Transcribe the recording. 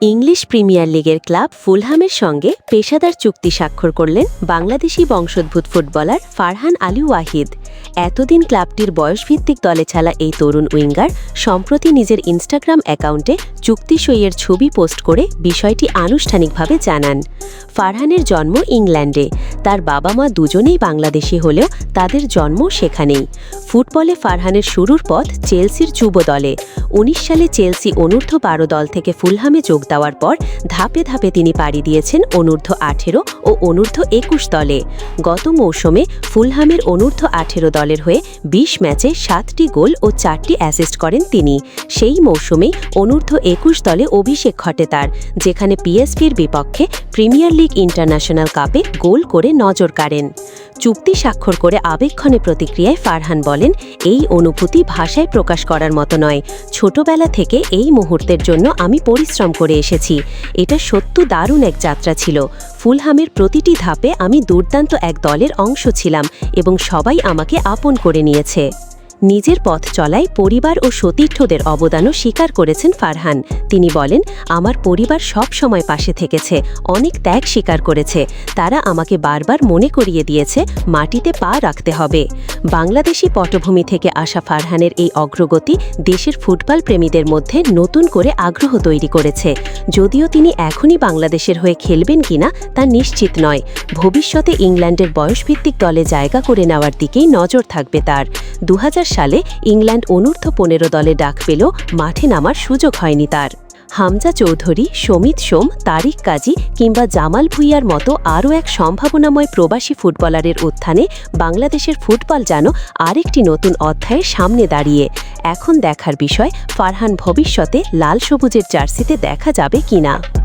English premier লিগের club ফুলহামের সঙ্গে পেশাদার চুক্তি স্বাক্ষর করলেন বাংলাদেশি বংশোদ্ভূত ফুটবলার ফারহান আলী ওয়াহিদ। এতদিন ক্লাবটির বয়সভিত্তিক দলে ছালা এই তরুণ উইঙ্গার সম্প্রতি নিজের ইনস্টাগ্রাম অ্যাকাউন্টে চুক্তি সইয়ের ছবি পোস্ট করে বিষয়টি আনুষ্ঠানিকভাবে জানান। ফারহানের জন্ম ইংল্যান্ডে। তার বাবা মা দুজনেই বাংলাদেশি হলেও তাদের জন্ম সেখানেই। ফুটবলে ফারহানের শুরুর পথ চেলসির যুব দলে উনিশ সালে চেলসি অনূর্ধ্ব বারো দল থেকে ফুলহামে যোগ দেওয়ার পর ধাপে ধাপে তিনি পাড়ি দিয়েছেন অনূর্ধ্ব আঠেরো ও অনূর্ধ্ব একুশ দলে। গত মৌসুমে ফুলহামের অনূর্ধ্ব আঠেরো দলের হয়ে ২০ ম্যাচে সাতটি গোল ও চারটি অ্যাসিস্ট করেন তিনি। সেই মৌসুমেই অনূর্ধ্ব একুশ দলে অভিষেক ঘটে তার, যেখানে পিএসপির বিপক্ষে প্রিমিয়ার লিগ ইন্টারন্যাশনাল কাপে গোল করে নজর কাড়েন। চুক্তি স্বাক্ষর করে আবেক্ষণে প্রতিক্রিয়ায় ফারহান বলেন, এই অনুভূতি ভাষায় প্রকাশ করার মতো নয়। ছোটবেলা থেকে এই মুহূর্তের জন্য আমি পরিশ্রম করে এসেছি। এটা সত্য দারুণ এক যাত্রা ছিল। ফুলহামের প্রতিটি ধাপে আমি দুর্দান্ত এক দলের অংশ ছিলাম এবং সবাই আমাকে আপন করে নিয়েছে। নিজের পথ চলায় পরিবার ও সতীর্থদের অবদানও স্বীকার করেছেন ফারহান। তিনি বলেন, আমার পরিবার সব সময় পাশে থেকেছে, অনেক ত্যাগ স্বীকার করেছে। তারা আমাকে বারবার মনে করিয়ে দিয়েছে, মাটিতে পা রাখতে হবে। বাংলাদেশি পটভূমি থেকে আসা ফারহানের এই অগ্রগতি দেশের ফুটবল প্রেমীদের মধ্যে নতুন করে আগ্রহ তৈরি করেছে। যদিও তিনি এখনই বাংলাদেশের হয়ে খেলবেন কিনা তা নিশ্চিত নয়। ভবিষ্যতে ইংল্যান্ডের বয়সভিত্তিক দলে জায়গা করে নেওয়ার দিকেই নজর থাকবে তার। দু হাজার সালে ইংল্যান্ড অনূর্ধ্ব পনেরো দলে ডাক পেল মাঠে নামার সুযোগ হয়নি তার। হামজা চৌধুরী, সমিত সোম, তারিক কাজী কিংবা জামাল ভুইয়ার মতো আরও এক সম্ভাবনাময় প্রবাসী ফুটবলারের উত্থানে বাংলাদেশের ফুটবল যেন আরেকটি নতুন অধ্যায়ের সামনে দাঁড়িয়ে। এখন দেখার বিষয়, ফারহান ভবিষ্যতে লাল সবুজের জার্সিতে দেখা যাবে কিনা।